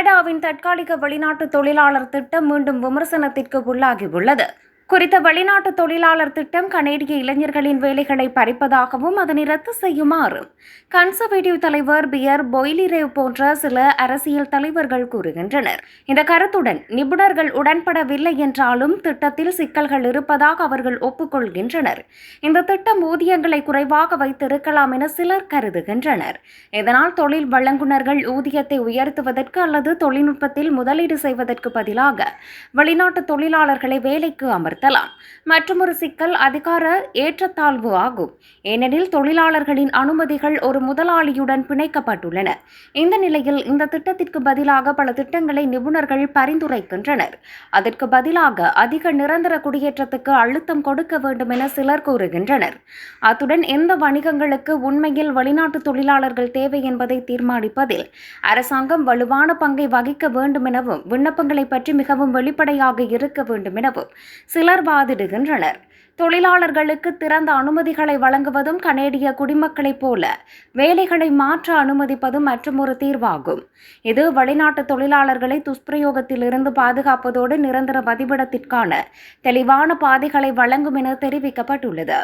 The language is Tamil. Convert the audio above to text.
கனடாவின் தற்காலிக வெளிநாட்டு தொழிலாளர் திட்டம் மீண்டும் விமர்சனத்திற்கு உள்ளாகியுள்ளது. குறித்த வெளிநாட்டு தொழிலாளர் திட்டம் கனேடிய இளைஞர்களின் வேலைகளை பறிப்பதாகவும் அதனை ரத்து செய்யுமாறும் கன்சர்வேட்டிவ் தலைவர் பியர் பொய்லிரேவ் போன்ற சில அரசியல் தலைவர்கள் கூறுகின்றனர். இந்த கருத்துடன் நிபுணர்கள் உடன்படவில்லை என்றாலும் திட்டத்தில் சிக்கல்கள் இருப்பதாக அவர்கள் ஒப்புக்கொள்கின்றனர். இந்த திட்டம் ஊதியங்களை குறைவாக வைத்திருக்கலாம் என சிலர் கருதுகின்றனர். இதனால் தொழில் வழங்குனர்கள் ஊதியத்தை உயர்த்துவதற்கு அல்லது தொழில்நுட்பத்தில் முதலீடு செய்வதற்கு பதிலாக வெளிநாட்டு தொழிலாளர்களை வேலைக்கு அமர்த்தலாம் மற்றொரு சிக்கல் அதிகார ஏற்றத்தாழ்வு ஆகும். ஏனெனில் தொழிலாளர்களின் அனுமதிகள் ஒரு முதலாளியுடன் பிணைக்கப்பட்டுள்ளன. இந்த நிலையில் இந்த திட்டத்திற்கு பதிலாக பல திட்டங்களை நிபுணர்கள் பரிந்துரைக்கின்றனர். அதற்கு பதிலாக அதிக நிரந்தர குடியேற்றத்துக்கு அழுத்தம் கொடுக்க வேண்டும் என சிலர் கூறுகின்றனர். அத்துடன் எந்த வணிகங்களுக்கு உண்மையில் வெளிநாட்டு தொழிலாளர்கள் தேவை என்பதை தீர்மானிப்பதில் அரசாங்கம் வலுவான பங்கை வகிக்க வேண்டும் எனவும் விண்ணப்பங்களை பற்றி மிகவும் வெளிப்படையாக இருக்க வேண்டும் எனவும் சில சிலர் வாதிடுகின்றனர் தொழிலாளர்களுக்கு திறந்த அனுமதிகளை வழங்குவதும் கனேடிய குடிமக்களைப் போல வேலைகளை மாற்ற அனுமதிப்பதும் மற்றொரு தீர்வாகும். இது வெளிநாட்டு தொழிலாளர்களை துஷ்பிரயோகத்திலிருந்து பாதுகாப்பதோடு நிரந்தர பதிவிடத்திற்கான தெளிவான பாதைகளை வழங்கும் என தெரிவிக்கப்பட்டுள்ளது.